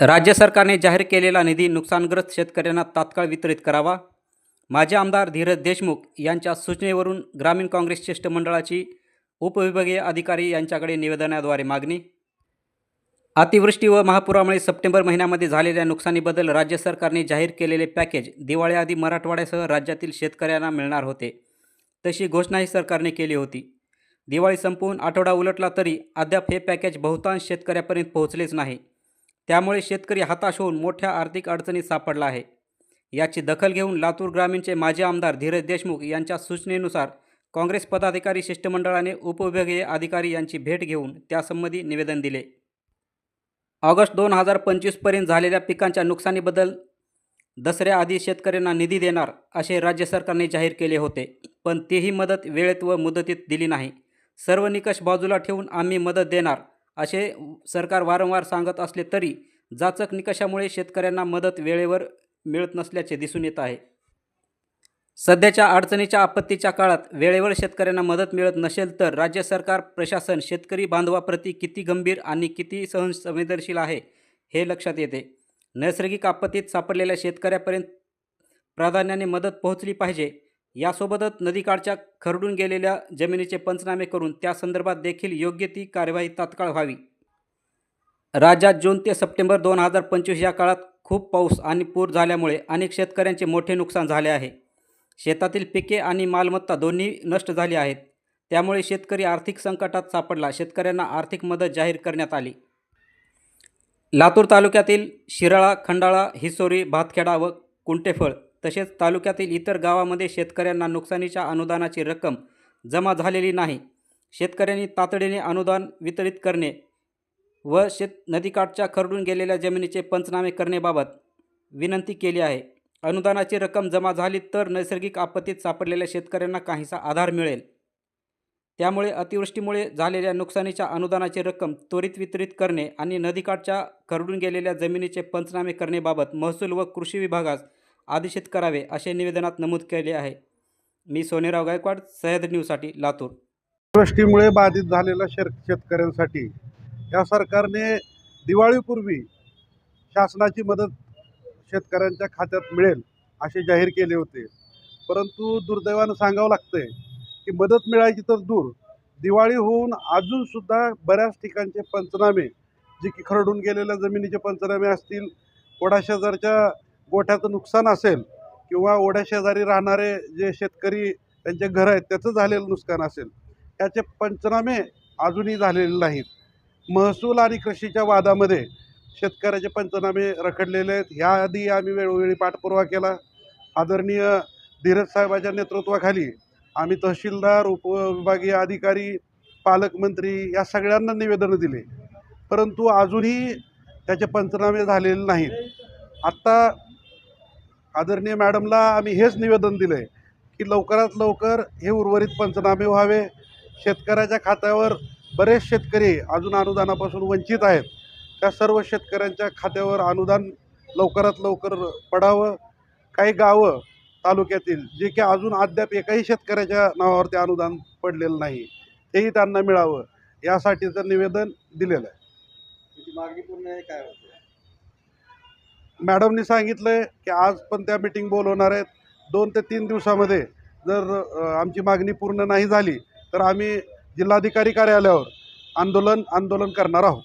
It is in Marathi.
राज्य सरकारने जाहीर केलेला निधी नुकसानग्रस्त शेतकऱ्यांना तात्काळ वितरित करावा. माजी आमदार धीरज देशमुख यांच्या सूचनेवरून ग्रामीण काँग्रेस शिष्टमंडळाची उपविभागीय अधिकारी यांच्याकडे निवेदनाद्वारे मागणी. अतिवृष्टी व महापुरामुळे सप्टेंबर महिन्यामध्ये झालेल्या नुकसानीबद्दल राज्य सरकारने जाहीर केलेले पॅकेज दिवाळीआधी मराठवाड्यासह राज्यातील शेतकऱ्यांना मिळणार होते तशी घोषणाही सरकारने केली होती. दिवाळी संपवून आठवडा उलटला तरी अद्याप हे पॅकेज बहुतांश शेतकऱ्यापर्यंत पोहोचलेच नाही. त्यामुळे शेतकरी हताश होऊन मोठ्या आर्थिक अडचणीत सापडला आहे. याची दखल घेऊन लातूर ग्रामीणचे माजी आमदार धीरज देशमुख यांच्या सूचनेनुसार काँग्रेस पदाधिकारी शिष्टमंडळाने उपविभागीय अधिकारी यांची भेट घेऊन त्यासंबंधी निवेदन दिले. ऑगस्ट दोन हजार पंचवीसपर्यंत झालेल्या पिकांच्या नुकसानीबद्दल दसऱ्याआधी शेतकऱ्यांना निधी देणार असे राज्य सरकारने जाहीर केले होते पण तेही मदत वेळेत व मुदतीत दिली नाही. सर्व निकष बाजूला ठेवून आम्ही मदत देणार असे सरकार वारंवार सांगत असले तरी जाचक निकषामुळे शेतकऱ्यांना मदत वेळेवर मिळत नसल्याचे दिसून येत आहे. सध्याच्या अडचणीच्या आपत्तीच्या काळात वेळेवर शेतकऱ्यांना मदत मिळत नसेल तर राज्य सरकार प्रशासन शेतकरी बांधवाप्रती किती गंभीर आणि किती सहन संवेदनशील आहे हे लक्षात येते. नैसर्गिक आपत्तीत सापडलेल्या शेतकऱ्यापर्यंत प्राधान्याने मदत पोहोचली पाहिजे यासोबतच नदीकाठच्या खरडून गेलेल्या जमिनीचे पंचनामे करून त्या संदर्भात देखील योग्य ती कार्यवाही तात्काळ व्हावी. राज्यात जून ते सप्टेंबर दोन हजार पंचवीस या काळात खूप पाऊस आणि पूर झाल्यामुळे अनेक शेतकऱ्यांचे मोठे नुकसान झाले आहे. शेतातील पिके आणि मालमत्ता दोन्ही नष्ट झाली आहेत. त्यामुळे शेतकरी आर्थिक संकटात सापडला. शेतकऱ्यांना आर्थिक मदत जाहीर करण्यात आली. लातूर तालुक्यातील शिराळा खंडाळा हिसोरी भातखेडा व कुंटेफळ तसेच तालुक्यातील इतर गावामध्ये शेतकऱ्यांना नुकसानीच्या अनुदानाची रक्कम जमा झालेली नाही. शेतकऱ्यांनी तातडीने अनुदान वितरित करणे व शेत नदीकाठच्या खरडून गेलेल्या जमिनीचे पंचनामे करण्याबाबत विनंती केली आहे. अनुदानाची रक्कम जमा झाली तर नैसर्गिक आपत्तीत सापडलेल्या शेतकऱ्यांना काहीसा आधार मिळेल. त्यामुळे अतिवृष्टीमुळे झालेल्या नुकसानीच्या अनुदानाची रक्कम त्वरित वितरित करणे आणि नदीकाठच्या खरडून गेलेल्या जमिनीचे पंचनामे करण्याबाबत महसूल व कृषी विभागास आदेशित करावे असे निवेदनात नमूद केले आहे. मी सोनेराव गायकवाड सह्याद्री न्यूजसाठी लातूर. अतिवृष्टीमुळे बाधित झालेल्या शेत शेतकऱ्यांसाठी या सरकारने दिवाळीपूर्वी शासनाची मदत शेतकऱ्यांच्या खात्यात मिळेल असे जाहीर केले होते. परंतु दुर्दैवानं सांगावं लागतंय की मदत मिळायची तर दूर. दिवाळी होऊन अजूनसुद्धा बऱ्याच ठिकाणचे पंचनामे जे की खरडून गेलेल्या जमिनीचे पंचनामे असतील ओढ्याशेजारच्या गोठ्याचं नुकसान असेल किंवा ओढ्याशेजारी राहणारे जे शेतकरी त्यांचे घरं आहेत त्याचं झालेलं नुकसान असेल त्याचे पंचनामे अजूनही झालेले नाहीत. महसूल आणि कृषीच्या वादामध्ये शेतकऱ्याचे पंचनामे रखडलेले आहेत. ह्याआधी आम्ही वेळोवेळी पाठपुरावा केला. आदरणीय धीरज साहेबाच्या नेतृत्वाखाली आम्ही तहसीलदार उपविभागीय अधिकारी पालकमंत्री या सगळ्यांना निवेदनं दिले. परंतु अजूनही त्याचे पंचनामे झालेले नाहीत. आत्ता आदरणीय मॅडमला आम्ही हेच निवेदन दिलं आहे की लवकरात लवकर हे उर्वरित पंचनामे व्हावे. शेतकऱ्याच्या खात्यावर बरेच शेतकरी अजून अनुदानापासून वंचित आहेत. त्या सर्व शेतकऱ्यांच्या खात्यावर अनुदान लवकरात लवकर पडावं. काही गावं तालुक्यातील जे की अजून अद्याप एकाही शेतकऱ्याच्या नावावरती अनुदान पडलेलं नाही तेही त्यांना मिळावं यासाठीचं निवेदन दिलेलं आहे. मागणी पूर्ण काय होते मॅडमनी सांगितलं आहे की आज पण त्या मिटिंग बोलवणार आहेत. दोन ते तीन दिवसामध्ये जर आमची मागणी पूर्ण नाही झाली तर आम्ही जिल्हाधिकारी कार्यालयावर आंदोलन आंदोलन करणार आहोत.